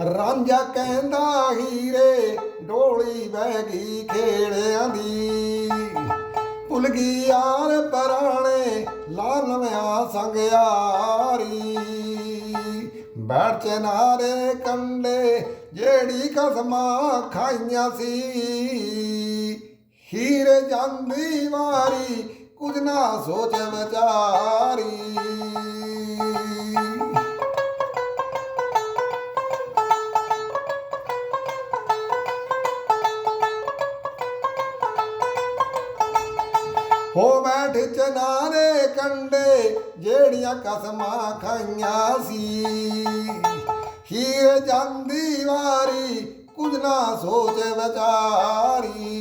ਰਾਂਝਾ ਕਹਿੰਦਾ ਹੀਰੇ, ਡੋਲੀ ਬਹਿ ਗਈ ਖੇੜਿਆਂ ਦੀ। ਭੁੱਲ ਗਈ ਯਾਰ ਪਰਾਣੇ, ਲਾ ਨਵਿਆਂ ਸੰਗ ਯਾਰੀ ਬੈਠ ਚਨਾਰੇ ਕੰਡੇ, ਜਿਹੜੀ ਕਸਮਾਂ ਖਾਈਆਂ ਸੀ। ਹੀਰ ਜਾਂਦੀ ਵਾਰੀ, ਕੁਝ ਨਾ ਸੋਚ ਵਿਚਾਰੀ। ਹੋ ਬੈਠ ਚਨਾਰੇ ਕੰਡੇ, ਜਿਹੜੀਆਂ ਕਸਮਾਂ ਖਾਈਆਂ ਸੀ। ਹੀਰ ਜਾਂਦੀ ਵਾਰੀ, ਕੁਝ ਨਾ ਸੋਚ ਵਿਚਾਰੀ।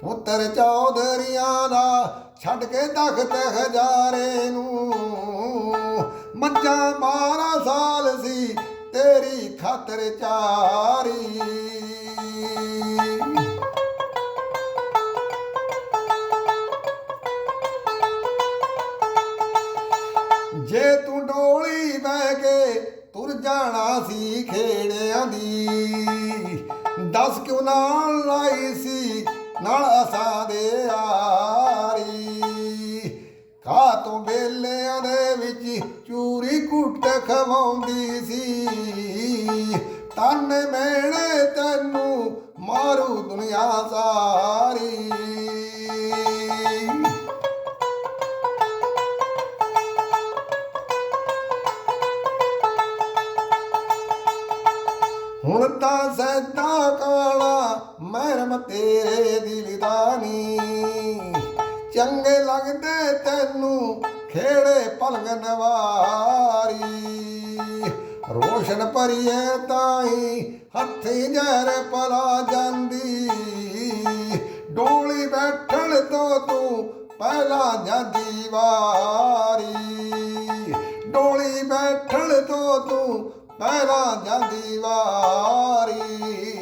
ਪੁੱਤਰ ਚੌਧਰੀਆਂ ਦਾ ਛੱਡ ਕੇ ਤਖਤ ਹਜ਼ਾਰੇ ਨੂੰ। ਮੱਝਾਂ 12 ਸਾਲ ਸੀ, ਤੇਰੀ ਖਾਤਰ ਚਾਰੀ। ਜੇ ਤੂੰ ਡੋਲੀ ਬਹਿ ਕੇ ਤੁਰ ਜਾਣਾ ਸੀ ਖੇੜਿਆਂ ਦੀ, ਦੱਸ ਕਿਉਂ ਨਾਲ ਲਾਈ ਸੀ ਨਾਲ ਅਸਾਂ ਦੇ ਯਾਰੀ ਕਾ ਤੋਂ ਬੇਲਿਆਂ ਦੇ ਵਿੱਚ ਚੂਰੀ ਕੁੱਟ ਖਵਾਉਂਦੀ ਸੀ। ਤਨ ਮੈਣੇ ਤੈਨੂੰ ਮਾਰੂ ਦੁਨੀਆ ਸਾਰੀ। ਹੁਣ ਤਾਂ ਸੈਦਾ ਕਾਲਾ ਮਹਿਰਮ ਤੇਰੇ ਦਿਲ ਦਾ ਨੀ। ਚੰਗੇ ਲੱਗਦੇ ਤੈਨੂੰ ਖੇੜੇ ਪਲਗ ਵਾਰੀ। ਰੋਸ਼ਨ ਭਰੀਏ ਤਾਈ ਹੱਥੀ ਜਰ ਪਲਾ ਜਾਂਦੀ। ਡੋਲੀ ਬੈਠਣ ਤੋਂ ਤੂੰ ਪਹਿਲਾਂ ਜਾਂਦੀ ਵਾਰੀ। ਡੋਲੀ ਬੈਠਣ ਤੋਂ ਤੂੰ ਪਹਿਲਾਂ ਜਾਂਦੀ ਵਾਰੀ